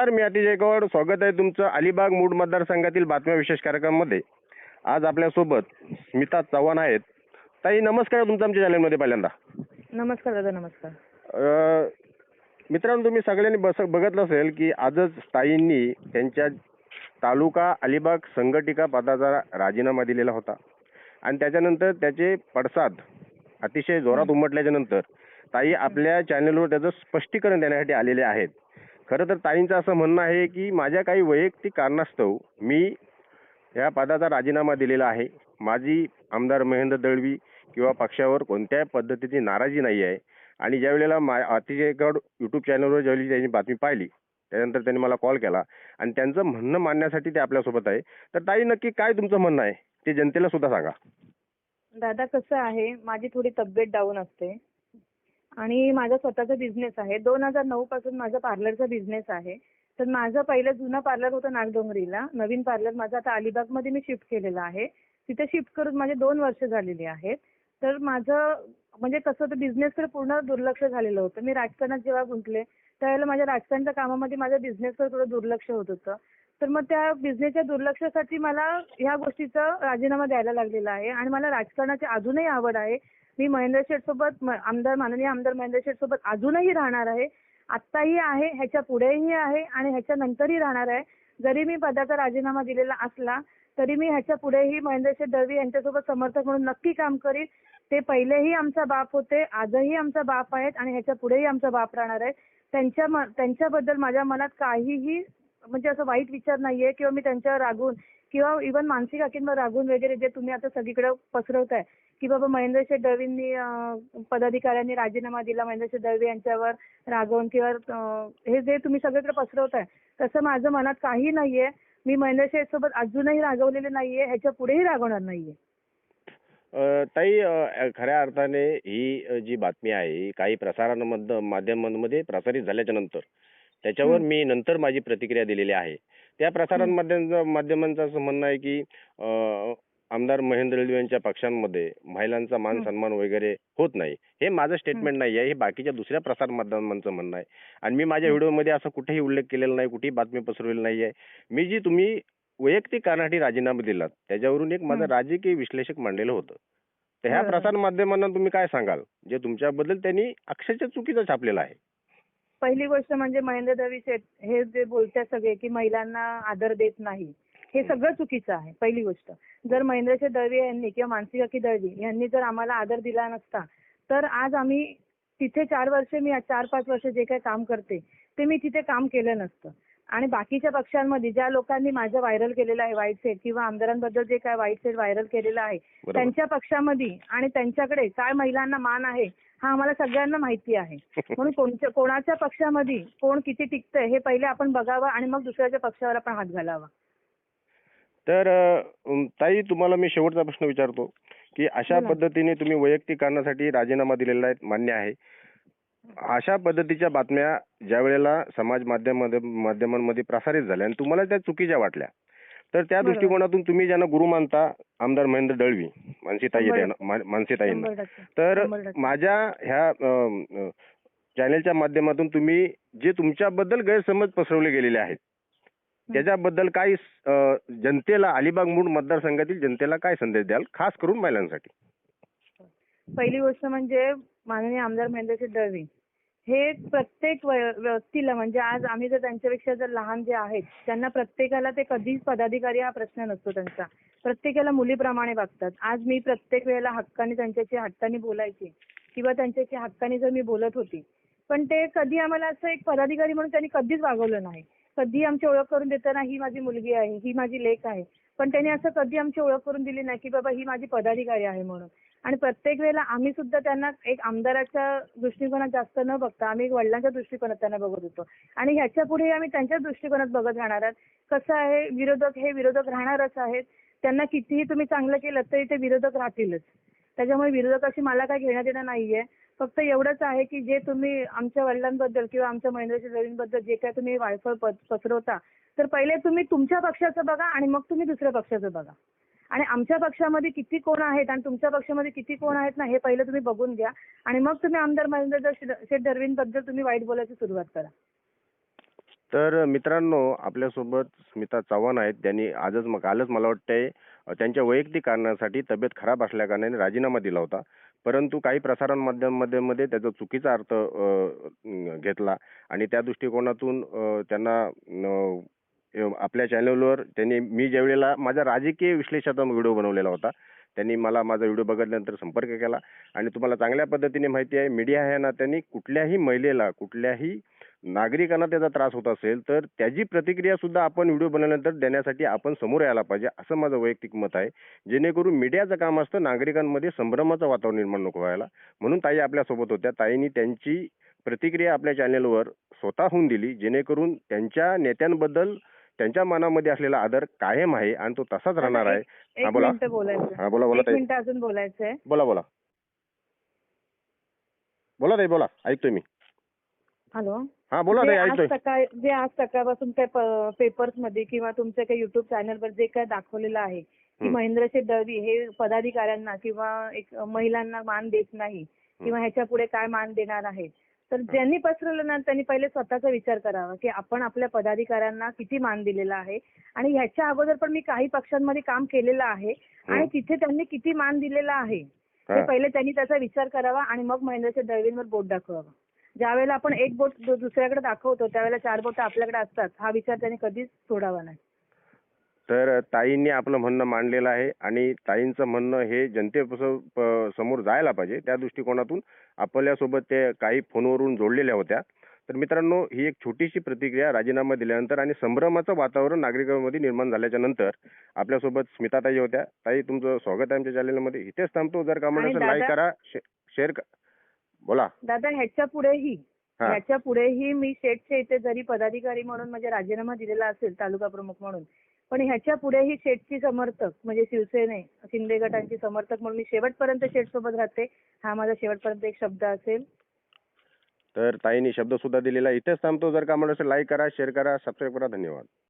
नमस्कार मी अतिशय गौड स्वागत आहे तुमचं अलिबाग मूड मतदारसंघातील बातम्या विशेष कार्यक्रमामध्ये. आज आपल्यासोबत स्मिता चव्हाण आहेत. ताई नमस्कार तुमचं आमच्या चॅनलमध्ये पहिल्यांदा. नमस्कार दादा नमस्कार. अं, मित्रांनो तुम्ही सगळ्यांनी बस बघितलं असेल की आजच ताईंनी त्यांच्या तालुका अलिबाग संघटिका पदाचा राजीनामा दिलेला होता. आणि त्याच्यानंतर त्याचे पडसाद अतिशय जोरात उमटल्याच्या नंतर ताई आपल्या चॅनलवर त्याचं स्पष्टीकरण देण्यासाठी आलेले आहेत. खरं तर ताईंचं असं म्हणणं आहे की माझ्या काही वैयक्तिक कारणास्तव मी या पदाचा राजीनामा दिलेला आहे. माझी आमदार महेंद्र दळवी किंवा पक्षावर कोणत्याही पद्धतीची नाराजी नाही आहे. आणि ज्या वेळेला मा अतिशय गड यूट्यूब चॅनलवर ज्यावेळी त्यांनी बातमी पाहिली त्यानंतर त्यांनी मला कॉल केला. आणि त्यांचं म्हणणं मांडण्यासाठी ते आपल्यासोबत आहे. तर ताई नक्की काय तुमचं म्हणणं आहे? ते जनतेला सुद्धा सांगा. दादा कसं आहे? माझी थोडी तब्येत डाऊन असते. आणि माझा स्वतःचा बिझनेस आहे. दोन हजार नऊ पासून माझा पार्लरचा बिझनेस आहे. तर माझं पहिलं जुनं पार्लर होतं नागडोंगरीला. नवीन पार्लर माझं आता अलिबागमध्ये मी शिफ्ट केलेलं आहे. तिथे शिफ्ट करून माझे दोन वर्ष झालेली आहेत. तर माझं म्हणजे कसं होतं बिझनेसकडे पूर्ण दुर्लक्ष झालेलं होतं. मी राजकारणात जेव्हा गुंतले त्यावेळेला माझ्या राजकारणच्या कामामध्ये माझ्या बिझनेसकडे थोडं दुर्लक्ष होत होतं. तर मग त्या बिझनेसच्या दुर्लक्षासाठी मला ह्या गोष्टीचा राजीनामा द्यायला लागलेला आहे. आणि मला राजकारणाची अजूनही आवड आहे. मी महेंद्र शेठ सोबत आमदार माननीय आमदार महेंद्र शेठ सोबत अजूनही राहणार आहे. आत्ताही आहे ह्याच्या पुढेही आहे आणि ह्याच्या नंतरही राहणार आहे. जरी मी पदाचा राजीनामा दिलेला असला तरी मी ह्याच्या पुढेही महेंद्र शेठ दळवी यांच्यासोबत समर्थक म्हणून नक्की काम करीन. ते पहिलेही आमचा बाप होते आजही आमचा बाप आहेत आणि ह्याच्या पुढेही आमचा बाप राहणार आहे. त्यांच्या त्यांच्याबद्दल माझ्या मनात काहीही म्हणजे असं वाईट विचार नाहीये किंवा मी त्यांच्यावर रागून किंवा इव्हन मानसिक आकींवर रागून वगैरे जे तुम्ही आता सगळीकडे पसरवताय की बाबा महेंद्र दळवींनी पदाधिकाऱ्यांनी राजीनामा दिला महेंद्र दळवी यांच्यावर रागवून किंवा हे जे तुम्ही सगळीकडे पसरवताय तसं माझं मनात काही नाहीये. मी महेंद्र सोबत अजूनही रागवलेले नाहीये ह्याच्या पुढेही रागवणार नाहीये. अ, ताई खऱ्या अर्थाने ही जी बातमी आहे ही काही प्रसारांमध्ये माध्यमांमध्ये प्रसारित झाल्याच्यानंतर त्याच्यावर. मी नंतर माझी प्रतिक्रिया दिलेली आहे त्या प्रसारण माध्यमांचं म्हणणं आहे की आमदार महेंद्र यांच्या पक्षांमध्ये महिलांचा मान. सन्मान वगैरे होत नाही हे माझं स्टेटमेंट नाही आहे हे बाकीच्या दुसऱ्या प्रसार माध्यमांचं म्हणणं आहे आणि मी माझ्या. व्हिडिओमध्ये असं कुठेही उल्लेख केलेला नाही कुठेही बातमी पसरवलेली नाही आहे मी जी तुम्ही वैयक्तिक कारणासाठी राजीनामा दिलात त्याच्यावरून एक माझं. राजकीय विश्लेषक मांडलेलं होतं तर ह्या. प्रसार माध्यमांना तुम्ही काय सांगाल जे तुमच्याबद्दल त्यांनी अक्षरशः चुकीचं छापलेलं आहे पहिली गोष्ट म्हणजे महेंद्र दळवी शेठ हे जे बोलतात सगळे की महिलांना आदर देत नाही हे सगळं चुकीचं आहे पहिली गोष्ट. जर महेंद्र शेठ दळवी यांनी किंवा मानसी काकी दळवी यांनी जर आम्हाला आदर दिला नसता तर आज आम्ही तिथे चार वर्ष मी चार पाच वर्ष जे काही काम करते ते मी तिथे काम केलं नसतं. आणि बाकीच्या पक्षांमध्ये ज्या लोकांनी माझं व्हायरल केलेलं आहे वाईट सेट किंवा आमदारांबद्दल जे काय वाईट सेट व्हायरल केलेलं आहे त्यांच्या पक्षामध्ये आणि त्यांच्याकडे काय महिलांना मान आहे हा आम्हाला सगळ्यांना माहिती आहे. म्हणून कोणत्या कोणाच्या पक्षामध्ये कोण किती टिकतंय हे पहिले आपण बघावं आणि मग दुसऱ्याच्या पक्षावर आपण हात घालावा. तर ताई तुम्हाला मी शेवटचा प्रश्न विचारतो की अशा. पद्धतीने तुम्ही वैयक्तिक कारणासाठी राजीनामा दिलेला आहे मान्य आहे. अशा पद्धतीच्या बातम्या ज्या वेळेला समाज माध्यमांमध्ये प्रसारित झाल्या आणि तुम्हाला त्या चुकीच्या वाटल्या तर त्या. दृष्टिकोनातून तुम्ही ज्यांना गुरु मानता आमदार महेंद्र दळवी मानसीताईंना. तर. माझ्या ह्या चॅनेलच्या माध्यमातून तुम्ही जे तुमच्याबद्दल गैरसमज पसरवले गेलेले आहेत त्याच्याबद्दल काय जनतेला अलिबाग मूळ मतदारसंघातील जनतेला काय संदेश द्याल खास करून महिलांसाठी? पहिली गोष्ट म्हणजे माननीय आमदार महेंद्रसिंह दळवी. हे प्रत्येक व्यक्तीला म्हणजे आज आम्ही जर त्यांच्यापेक्षा जर लहान जे आहेत त्यांना प्रत्येकाला ते कधीच पदाधिकारी हा प्रश्न नसतो त्यांचा. प्रत्येकाला मुलीप्रमाणे वागतात. आज मी प्रत्येक वेळेला हक्काने त्यांच्याशी हक्काने बोलायची किंवा त्यांच्याशी हक्काने जर मी बोलत होती पण ते कधी आम्हाला असं एक पदाधिकारी म्हणून त्यांनी कधीच वागवलं नाही. कधी आमची ओळख करून देताना ही माझी मुलगी आहे ही माझी लेक आहे पण त्यांनी असं कधी आमची ओळख करून दिली नाही की बाबा ही माझी पदाधिकारी आहे म्हणून. आणि प्रत्येक वेळेला आम्ही सुद्धा त्यांना एक आमदाराच्या दृष्टिकोनात जास्त न बघता आम्ही एक वडिलांच्या दृष्टिकोनात त्यांना बघत होतो. आणि ह्याच्या पुढे आम्ही त्यांच्याच दृष्टिकोनात बघत राहणार आहोत. कसं आहे विरोधक हे विरोधक राहणारच आहेत. त्यांना कितीही तुम्ही चांगलं केलं तरी ते विरोधक राहतीलच. त्याच्यामुळे विरोधकाशी मला काय घेण्यात येणं नाहीये. फक्त एवढंच आहे की जे तुम्ही आमच्या वडिलांबद्दल किंवा आमच्या महेंद्रजी जे काय तुम्ही वायफळ पसरवता तर पहिले तुम्ही तुमच्या पक्षाचं बघा आणि मग तुम्ही दुसऱ्या पक्षाचं बघा. आणि आमच्या पक्षामध्ये किती कोण आहेत आणि तुमच्या पक्षामध्ये किती कोण आहेत ना हे पहिलं तुम्ही बघून घ्या. आणि मग तुम्ही आमदार महेंद्र शेठबद्दल तुम्ही वाईट बोलायची सुरुवात करा. तर मित्रांनो आपल्यासोबत स्मिता चव्हाण आहेत. त्यांनी आजच मग कालच मला वाटतंय त्यांच्या वैयक्तिक कारणासाठी तब्येत खराब असल्या कारणाने राजीनामा दिला होता. परंतु काही प्रसारण माध्यमांमध्ये त्याचा चुकीचा अर्थ घेतला. आणि त्या दृष्टिकोनातून त्यांना आपल्या चॅनलवर त्यांनी मी ज्या वेळेला माझा राजकीय विश्लेषणाचा व्हिडिओ बनवलेला होता त्यांनी मला माझा व्हिडिओ बघितल्यानंतर संपर्क केला. आणि तुम्हाला चांगल्या पद्धतीने माहिती आहे मीडिया ह्या नात्याने कुठल्याही महिलेला कुठल्याही नागरिकांना त्याचा त्रास होत असेल तर त्याची प्रतिक्रिया सुद्धा आपण व्हिडिओ बनवल्यानंतर देण्यासाठी आपण समोर यायला पाहिजे असं माझं वैयक्तिक मत आहे. जेणेकरून मीडियाचं काम असतं नागरिकांमध्ये संभ्रमाचं वातावरण निर्माण नको व्हायला. म्हणून ताई आपल्यासोबत होत्या. ताईंनी त्यांची प्रतिक्रिया आपल्या चॅनेलवर स्वतःहून दिली जेणेकरून त्यांच्या नेत्यांबद्दल त्यांच्या मनामध्ये असलेला आदर कायम आहे आणि तो तसाच राहणार आहे. हा बोला. मिनिट बोलायचं. हा बोला बोला एक ताई. मिनिट अजून बोलायचंय. बोला बोला. बोला ताई बोला. ऐकतोय मी. हॅलो. हा बोला जे ताई आज ऐकतोय. सकाळ जे आज सकाळपासून काय पेपर्समध्ये किंवा तुमच्या काही युट्यूब चॅनलवर जे काय दाखवलेलं आहे की हं. दळवी हे पदाधिकाऱ्यांना किंवा एक महिलांना मान देत नाही किंवा ह्याच्या पुढे काय मान देणार आहे तर ज्यांनी पसरवलं ना त्यांनी पहिले स्वतःचा विचार करावा की आपण आपल्या पदाधिकाऱ्यांना किती मान दिलेला आहे आणि ह्याच्या अगोदर पण मी काही पक्षांमध्ये काम केलेलं आहे आणि. तिथे त्यांनी किती मान दिलेला आहे. ते पहिले त्यांनी त्याचा विचार करावा आणि मग महेंद्रशेठ दळवींवर बोट दाखवावा ज्या वेळेला आपण एक बोट दुसऱ्याकडे दाखवतो त्यावेळेला चार बोट आपल्याकडे असतात हा विचार त्यांनी कधीच सोडावा नाही तर ताईंनी आपलं म्हणणं मांडलेलं आहे आणि ताईंचं म्हणणं हे जनतेपासून प- समोर जायला पाहिजे. त्या दृष्टिकोनातून आपल्यासोबत ते काही फोनवरून जोडलेल्या होत्या. तर मित्रांनो ही एक छोटीशी प्रतिक्रिया राजीनामा दिल्यानंतर आणि संभ्रमाचं वातावरण नागरिकांमध्ये निर्माण झाल्याच्यानंतर आपल्यासोबत स्मिताताई होत्या. ताई तुमचं स्वागत आहे आमच्या चॅनलमध्ये. इथेच थांबतो. जर का आणि लाईक दादा- करा शेअर बोला. दादा ह्याच्या पुढेही हा. ह्याच्या पुढेही मी शेठच्या इथे जरी पदाधिकारी म्हणून म्हणजे राजीनामा दिलेला असेल तालुका प्रमुख म्हणून पण ह्याच्या पुढेही शेठची समर्थक म्हणजे शिवसेने शिंदे गटांची समर्थक म्हणून मी शेवटपर्यंत शेठ सोबत राहते. हा माझा शेवटपर्यंत एक शब्द असेल. तर ताईंनी शब्द सुद्धा दिलेला इथेच थांबतो. जर का म्हणून लाईक करा शेअर करा सबस्क्राईब करा. धन्यवाद.